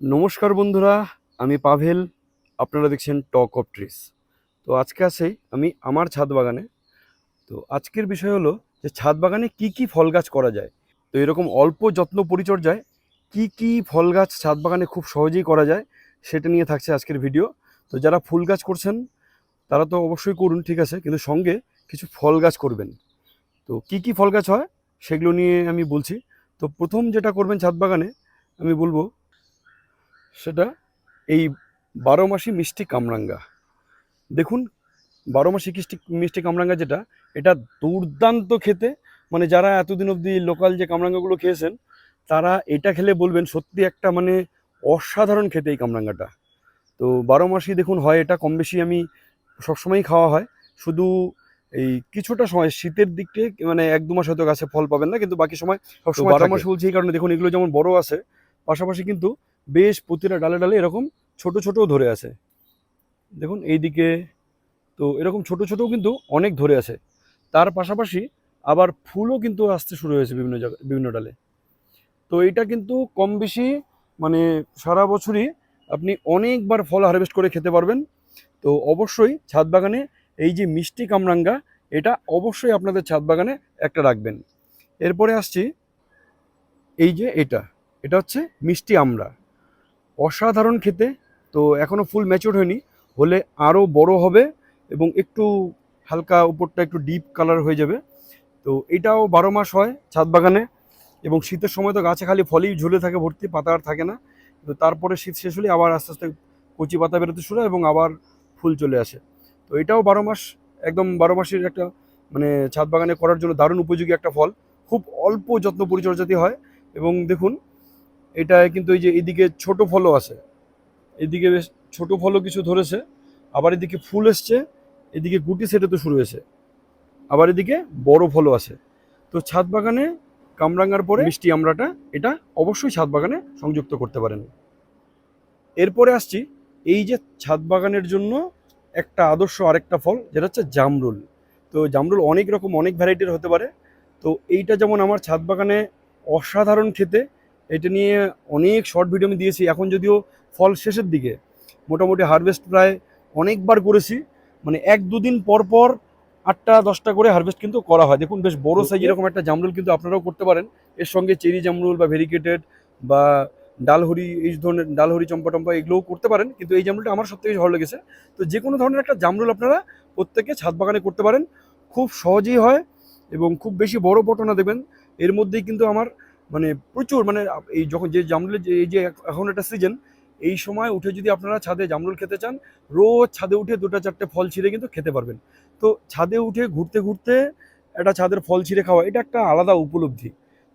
নমস্কার বন্ধুরা, আমি পাভেল, আপনারা দেখছেন টক অফ ট্রিস তো আজকে আসেই আমি আমার ছাদ বাগানে। তো আজকের বিষয় হলো যে ছাদ বাগানে কি কি ফল গাছ করা যায়। তো এরকম অল্প যত্ন পরিচর্যায় কি কি ফল গাছ ছাদ বাগানে খুব সহজেই করা যায়, সেটা নিয়ে থাকছে আজকের ভিডিও। তো যারা ফুল গাছ করছেন, তারা তো অবশ্যই করুন, ঠিক আছে? কিন্তু সঙ্গে কিছু ফল গাছ করবেন। তো কি কি ফল গাছ হয়, সেগুলো নিয়ে আমি বলছি। তো প্রথম যেটা করবেন ছাদ বাগানে, আমি বলব সেটা এই বারো মাসি মিষ্টি কামরাঙ্গা। দেখুন বারো মাসি কিষ্টি মিষ্টি কামরাঙ্গা যেটা এটা দুর্দান্ত খেতে। মানে যারা এতদিন অবধি লোকাল যে কামরাঙ্গাগুলো খেয়েছেন তারা এটা খেলে বলবেন সত্যি একটা মানে অসাধারণ খেতে এই কামরাঙ্গাটা। তো বারো মাসি দেখুন হয় এটা কম বেশি আমি সবসময়ই খাওয়া হয়। শুধু এই কিছুটা সময় শীতের দিকে মানে এক দু মাস হয়তো গাছে ফল পাবেন না কিন্তু বাকি সময় সবসময় বারো। মাস। বলছি এই কারণে। দেখুন এগুলো যেমন বড় আছে পাশাপাশি কিন্তু বেশ প্রতিটা ডালে ডালে এরকম ছোট ছোট ধরে আছে। দেখুন, এইদিকে তো এরকম ছোট ছোটও কিন্তু অনেক ধরে আছে। তার পাশাপাশি আবার ফুলও কিন্তু আসতে শুরু হয়েছে বিভিন্ন জায়গায় বিভিন্ন ডালে। তো এটা কিন্তু কম বেশি মানে সারা বছরই আপনি অনেকবার ফল হারভেস্ট করে খেতে পারবেন। তো অবশ্যই ছাদ বাগানে এই যে মিষ্টি কামরাঙ্গা, এটা অবশ্যই আপনাদের ছাদ বাগানে একটা রাখবেন। এরপরে আসছি, এই যে এটা এটা হচ্ছে মিষ্টি আমড়া। অসাধারণ খেতে। তো এখনও ফুল ম্যাচিওর হয়নি। হলে আরও বড় হবে এবং একটু হালকা উপরটা একটু ডিপ কালার হয়ে যাবে। তো এটাও বারো মাস হয় ছাদ বাগানে এবং শীতের সময় তো গাছে খালি ফলেই ঝুলে থাকে, ভর্তি পাতা আর থাকে না। তো তারপরে শীত শেষ হলে আবার আস্তে আস্তে কচি পাতা বেরোতে শুরু হয় এবং আবার ফুল চলে আসে। তো এটাও বারো মাস, একদম বারো মাসের একটা মানে ছাদ বাগানে করার জন্য দারুণ উপযোগী একটা ফল। খুব অল্প যত্ন পরিচর্যাতে হয় এবং দেখুন এটা কিন্তু এই যে এদিকে ছোট ফলও আছে। এদিকে বেশ ছোট ফলও কিছু ধরেছে, আবার এদিকে ফুল এসছে, এদিকে গুটি সেটে তো শুরু হয়েছে। আবার এদিকে বড় ফলও আছে। তো ছাদ বাগানে কামরাঙ্গার পরে মিষ্টি আমড়াটা, এটা অবশ্যই ছাদ বাগানে সংযুক্ত করতে পারেন। এরপরে আসছি, এই যে ছাদ বাগানের জন্য একটা আদর্শ আরেকটা ফল, যেটা হচ্ছে জামরুল। তো জামরুল অনেক রকম, অনেক ভ্যারাইটির হতে পারে। তো এইটা যেমন আমার ছাদ বাগানে অসাধারণ খেতে এটা নিয়ে অনেক শর্ট ভিডিও আমি দিয়েছি। এখন যদিও ফল শেষের দিকে মোটামুটি হারভেস্ট প্রায় অনেকবার করেছি। মানে এক দুদিন পর পর আটটা দশটা করে হারভেস্ট কিন্তু করা হয়। দেখুন বেশ বড় সাইজ এরকম একটা জামরুল কিন্তু আপনারাও করতে পারেন। এর সঙ্গে চেরি জামরুল বা ভেরিকেটেড বা ডালহরি এই ধরনের ডালহরি চম্পা টম্পা এগুলোও করতে পারেন। কিন্তু এই জামরুলটা আমার সব থেকে ভালো লেগেছে। তো যে কোনো ধরনের একটা জামরুল আপনারা প্রত্যেকে ছাদ বাগানে করতে পারেন। খুব সহজেই হয় এবং খুব বেশি বড় পটনা দেবেন। এর মধ্যেই কিন্তু আমার মানে প্রচুর মানে এই যখন যে জামরুলের যে, এই যে এখন একটা সিজন এই সময় উঠে যদি আপনারা ছাদে জামরুল খেতে চান, রোজ ছাদে উঠে দুটো চারটে ফল ছিঁড়ে কিন্তু খেতে পারবেন। তো ছাদে উঠে ঘুরতে ঘুরতে একটা ছাদের ফল ছিঁড়ে খাওয়া, এটা একটা আলাদা উপলব্ধি।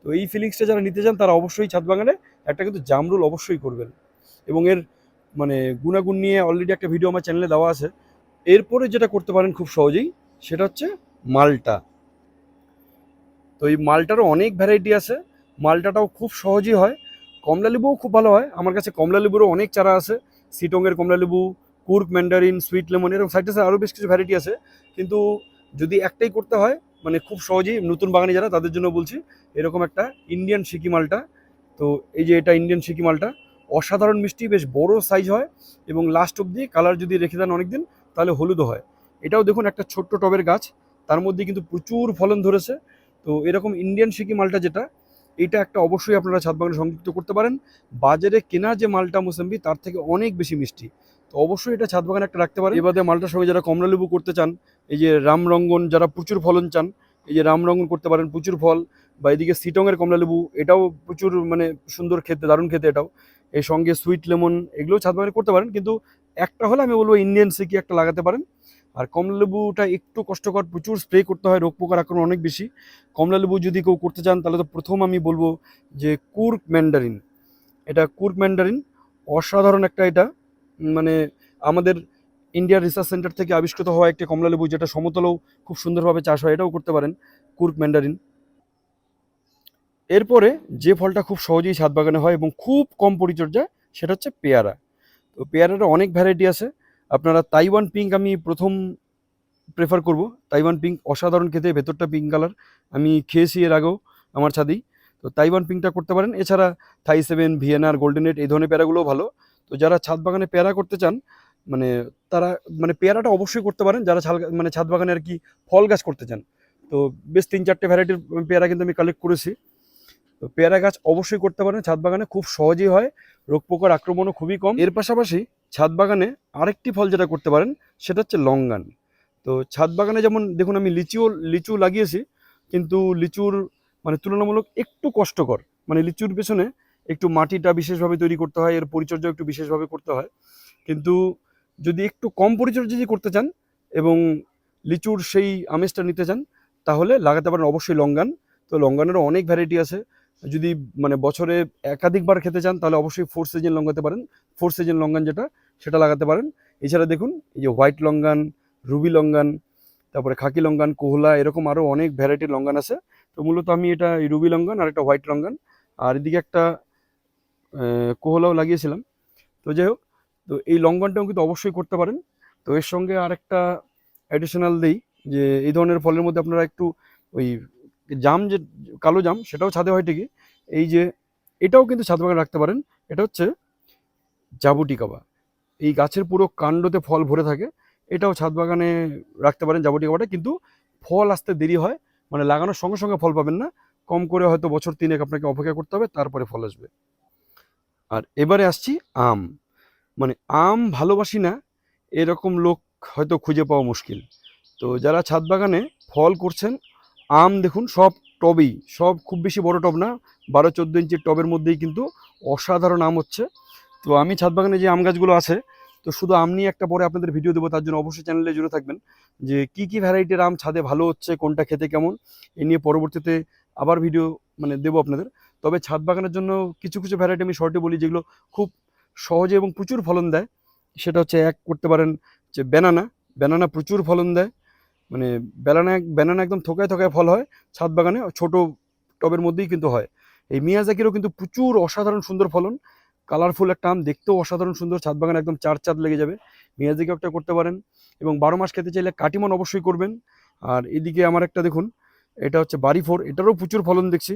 তো এই ফিলিংসটা যারা নিতে চান, তারা অবশ্যই ছাদ বাগানে একটা কিন্তু জামরুল অবশ্যই করবেন। এবং এর মানে গুণাগুণ নিয়ে অলরেডি একটা ভিডিও আমার চ্যানেলে দেওয়া আছে। এরপরে যেটা করতে পারেন খুব সহজেই, সেটা হচ্ছে মালটা। তো এই মালটারও অনেক ভ্যারাইটি আছে। মালটাটাও খুব সহজেই হয়। কমলা লেবুও খুব ভালো হয়। আমার কাছে কমলা লেবুরও অনেক চারা আছে। সিটংয়ের কমলা লেবু, কুর্ক, ম্যান্ডারিন, সুইট লেমন এরকম সাইট্রাসের আরও বেশ কিছু ভ্যারাইটি আছে। কিন্তু যদি একটাই করতে হয় মানে খুব সহজেই নতুন বাগানে যারা, তাদের জন্য বলছি, এরকম একটা ইন্ডিয়ান সিকি মালটা। তো এই যে এটা ইন্ডিয়ান সিকি মালটা, অসাধারণ মিষ্টি, বেশ বড় সাইজ হয় এবং লাস্ট অবধি কালার যদি রেখে দেন অনেকদিন, তাহলে হলুদও হয়। এটাও দেখুন, একটা ছোট্ট টবের গাছ, তার মধ্যে কিন্তু প্রচুর ফলন ধরেছে। তো এরকম ইন্ডিয়ান সিকি মালটা যেটা এটা একটা অবশ্যই আপনারা ছাদ বাগানে সংযুক্ত করতে পারেন। বাজারে কেনা যে মালটা মোসাম্বি, তার থেকে অনেক বেশি মিষ্টি। তো অবশ্যই এটা ছাদ বাগানে একটা রাখতে পারেন। এবারে মালটার সঙ্গে যারা কমলা লেবু করতে চান, এই যে রামরঙ্গন যারা প্রচুর ফলন চান, এই যে রামরঙ্গন করতে পারেন, প্রচুর ফল, বা এদিকে সিটংয়ের কমলা লেবু, এটাও প্রচুর মানে সুন্দর খেতে, দারুণ খেতে এটাও। এর সঙ্গে সুইট লেমন এগুলোও ছাদ বাগানে করতে পারেন। কিন্তু একটা হলে আমি বলব ইন্ডিয়ান সিকি একটা লাগাতে পারেন। আর কমলা লেবুটা একটু কষ্টকর, প্রচুর স্প্রে করতে হয়, রোগ পোকার আক্রমণ অনেক বেশি। কমলা লেবু যদি কেউ করতে চান, তাহলে তো প্রথম আমি বলব যে কুর্ক ম্যান্ডারিন। এটা কুর্ক ম্যান্ডারিন, অসাধারণ একটা এটা। মানে আমাদের ইন্ডিয়া রিসার্চ সেন্টার থেকে আবিষ্কৃত হওয়া একটি কমলা লেবু, যেটা সমতলেও খুব সুন্দরভাবে চাষ হয়, এটাও করতে পারেন, কুর্ক ম্যান্ডারিন। এরপরে যে ফলটা খুব সহজেই ছাদ বাগানে হয় এবং খুব কম পরিচর্যা সেটা হচ্ছে পেয়ারা। তো পেয়ারার অনেক ভ্যারাইটি আছে। আপনারা তাইওয়ান পিঙ্ক আমি প্রথম প্রেফার করব। তাইওয়ান পিঙ্ক অসাধারণ খেতে, ভেতরটা পিঙ্ক কালার আমি খেয়েছি এর আগেও আমার ছাদেই তো তাইওয়ান পিঙ্কটা করতে পারেন। এছাড়া Thai seven VNR golden eight এই ধরনের পেয়ারাগুলোও ভালো। তো যারা ছাদ বাগানে পেয়ারা করতে চান মানে তারা মানে পেয়ারাটা অবশ্যই করতে পারেন। যারা ছাল মানে ছাদ বাগানে আর কি ফল গাছ করতে চান। তো বেশ তিন চারটে ভ্যারাইটির পেয়ারা কিন্তু আমি কালেক্ট করেছি। তো পেয়ারা গাছ অবশ্যই করতে পারেন। ছাদ বাগানে খুব সহজেই হয়। রোগ পোকার আক্রমণও খুবই কম। এর পাশাপাশি ছাদ বাগানে আরেকটি ফল যেটা করতে পারেন, সেটা হচ্ছে লঙ্গান। তো ছাদ বাগানে যেমন দেখুন আমি লিচুও, লিচু লাগিয়েছি, কিন্তু লিচুর মানে তুলনামূলক একটু কষ্টকর। মানে লিচুর পেছনে একটু মাটিটা বিশেষভাবে তৈরি করতে হয়, এর পরিচর্যা একটু বিশেষভাবে করতে হয়। কিন্তু যদি একটু কম পরিচর্যা যদি করতে চান এবং লিচুর সেই আমেজটা নিতে চান, তাহলে লাগাতে পারেন অবশ্যই লঙ্গান। তো লঙ্গানেরও অনেক ভ্যারাইটি আছে। যদি মানে বছরে একাধিকবার খেতে চান, তাহলে অবশ্যই ফোর সিজন লঙ্গাতে পারেন। ফোর সিজন লঙ্গান যেটা, সেটা লাগাতে পারেন। এছাড়া দেখুন, এই যে হোয়াইট লঙ্গান রুবি লঙ্গান তারপরে খাকি লঙ্গান কোহলা এরকম আরও অনেক ভ্যারাইটির লঙ্গান আছে। তো মূলত আমি এটা এই রুবি লঙ্গান আর একটা হোয়াইট লঙ্গান আর এদিকে একটা কোহলাও লাগিয়েছিলাম। তো যাই হোক, তো এই লঙ্ঘনটাও কিন্তু অবশ্যই করতে পারেন। তো এর সঙ্গে আরেকটা অ্যাডিশনাল দিই, যে এই ধরনের ফলের মধ্যে আপনারা একটু ওই জাম যে, কালো জাম, সেটাও ছাদে হয় ঠিকই। এই যে, এটাও কিন্তু ছাদ বাগানে রাখতে পারেন। এটা হচ্ছে জাবুটি কাবা এই গাছের পুরো কাণ্ডতে ফল ভরে থাকে। এটাও ছাদ বাগানে রাখতে পারেন জাবুটি কাবাটা কিন্তু ফল আসতে দেরি হয়। মানে লাগানোর সঙ্গে সঙ্গে ফল পাবেন না। কম করে হয়তো বছর তিনেক আপনাকে অপেক্ষা করতে হবে, তারপরে ফল আসবে। আর এবারে আসছি আম। মানে আম ভালোবাসি না, এরকম লোক হয়তো খুঁজে পাওয়া মুশকিল। তো যারা ছাদ বাগানে ফল করছেন আম দেখুন, সব টবেই, সব খুব বেশি বড় টব না, বারো, চোদ্দ ইঞ্চির টবের মধ্যেই কিন্তু অসাধারণ আম হচ্ছে। তো আমি ছাদ বাগানে যে আম গাছগুলো আছে, তো শুধু আম নিয়ে একটা পরে আপনাদের ভিডিও দেবো, তার জন্য অবশ্যই চ্যানেলে জুড়ে থাকবেন, যে কি কি ভ্যারাইটির আম ছাদে ভালো হচ্ছে, কোনটা খেতে কেমন, এ নিয়ে পরবর্তীতে আবার ভিডিও মানে দেবো আপনাদের। তবে ছাদ বাগানের জন্য কিছু কিছু ভ্যারাইটি আমি শর্টে বলি, যেগুলো খুব সহজে এবং প্রচুর ফলন দেয়। সেটা হচ্ছে এক করতে পারেন যে ব্যানানা ব্যানানা প্রচুর ফলন দেয়। মানে ব্যানানা ব্যানানা একদম থোকায় থোকায় ফল হয়, ছাদ বাগানে, ছোট টবের মধ্যেই কিন্তু হয়। এই মিয়াজাকিরও কিন্তু প্রচুর অসাধারণ সুন্দর ফলন। কালারফুল একটা আম, দেখতেও অসাধারণ সুন্দর, ছাদ বাগানে একদম চার চাঁদ লেগে যাবে। মিয়াজাকিও একটা করতে পারেন। এবং বারো মাস খেতে চাইলে কাটিমন অবশ্যই করবেন। আর এদিকে আমার একটা দেখুন, এটা হচ্ছে বাড়ি ফোর এটারও প্রচুর ফলন দেখছি।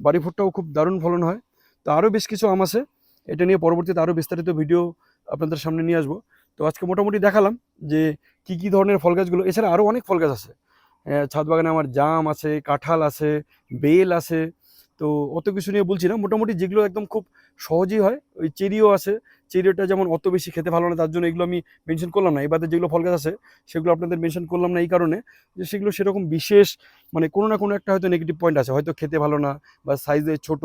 বাড়ি ফোরটাও খুব দারুণ ফলন হয়। তো আরও বেশ কিছু আম আছে। এটা নিয়ে পরবর্তীতে আরও বিস্তারিত ভিডিও আপনাদের সামনে নিয়ে আসব। তো আজকে মোটামুটি দেখালাম যে কি কি ধরনের ফল গাছগুলো, এছাড়া আরও অনেক ফল গাছ আছে। ছাদ বাগানে আমার জাম আছে, কাঁঠাল আছে, বেল আছে, তো অত কিছু নিয়ে বলছি না। মোটামুটি যেগুলো একদম খুব সহজেই হয়, ওই চেরিও আছে। চেরিওটা যেমন অত বেশি খেতে ভালো না, তার জন্য এগুলো আমি মেনশন করলাম না। এবারে যেগুলো ফল গাছ আছে, সেগুলো আপনাদের মেনশন করলাম না এই কারণে যে সেগুলো সেরকম বিশেষ মানে কোনো না কোনো একটা হয়তো নেগেটিভ পয়েন্ট আছে। হয়তো খেতে ভালো না বা সাইজে ছোট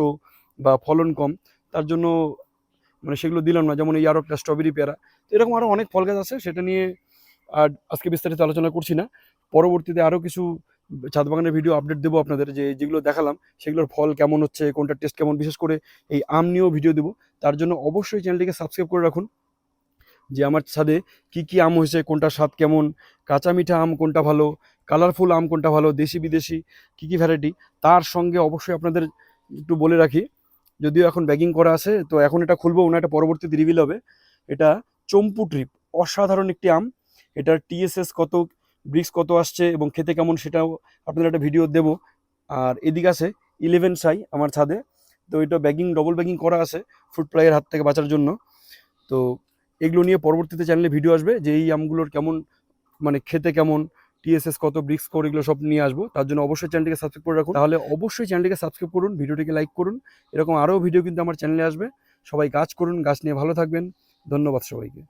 বা ফলন কম, তার জন্য মানে সেগুলো দিলাম না, যেমন এই আরও একটা স্ট্রবেরি পেয়ারা। তো এরকম আরও অনেক ফল গাছ আছে, সেটা নিয়ে আর আজকে বিস্তারিত আলোচনা করছি না। পরবর্তীতে আরও কিছু ছাদ বাগানের ভিডিও আপডেট দেবো আপনাদের, যে যেগুলো দেখালাম, সেগুলোর ফল কেমন হচ্ছে, কোনটা টেস্ট কেমন, বিশেষ করে এই আম নিয়েও ভিডিও দেবো। তার জন্য অবশ্যই চ্যানেলটিকে সাবস্ক্রাইব করে রাখুন, যে আমার ছাদে কি কি আম হয়েছে, কোনটা স্বাদ কেমন, কাঁচা মিঠা আম কোনটা ভালো কালারফুল আম কোনটা ভালো দেশি বিদেশি কি কি ভ্যারাইটি তার সঙ্গে অবশ্যই আপনাদের একটু বলে রাখি যদিও এখন ব্যাগিং করা আছে, তো এখন এটা খুলবো না এটা পরবর্তীতে রিভিল হবে। এটা চম্পু ট্রিপ অসাধারণ একটি আম। এটার টিএসএস কত ব্রিক্স কত আসছে এবং খেতে কেমন সেটাও আপনাদের একটা ভিডিও দেবো। আর এদিকে আছে ইলেভেন সাই আমার ছাদে। তো এটা ব্যাগিং ডবল ব্যাগিং করা আছে ফ্রুট ফ্লাইয়ের হাত থেকে বাঁচার জন্য। তো এগুলো নিয়ে পরবর্তীতে চ্যানেলে ভিডিও আসবে যে এই আমগুলোর কেমন মানে খেতে কেমন টিএসএস কত ব্রিক্স স্কোর এগুলো সব নিয়ে আসব। তার জন্য অবশ্যই চ্যানেলটিকে সাবস্ক্রাইব করে রাখুন। তাহলে অবশ্যই চ্যানেলটিকে সাবস্ক্রাইব করুন, ভিডিওটিকে লাইক করুন। এরকম আরও ভিডিও কিন্তু আমার চ্যানেলে আসবে। সবাই কাজ করুন, গাছ নিয়ে ভালো থাকবেন। ধন্যবাদ সবাইকে।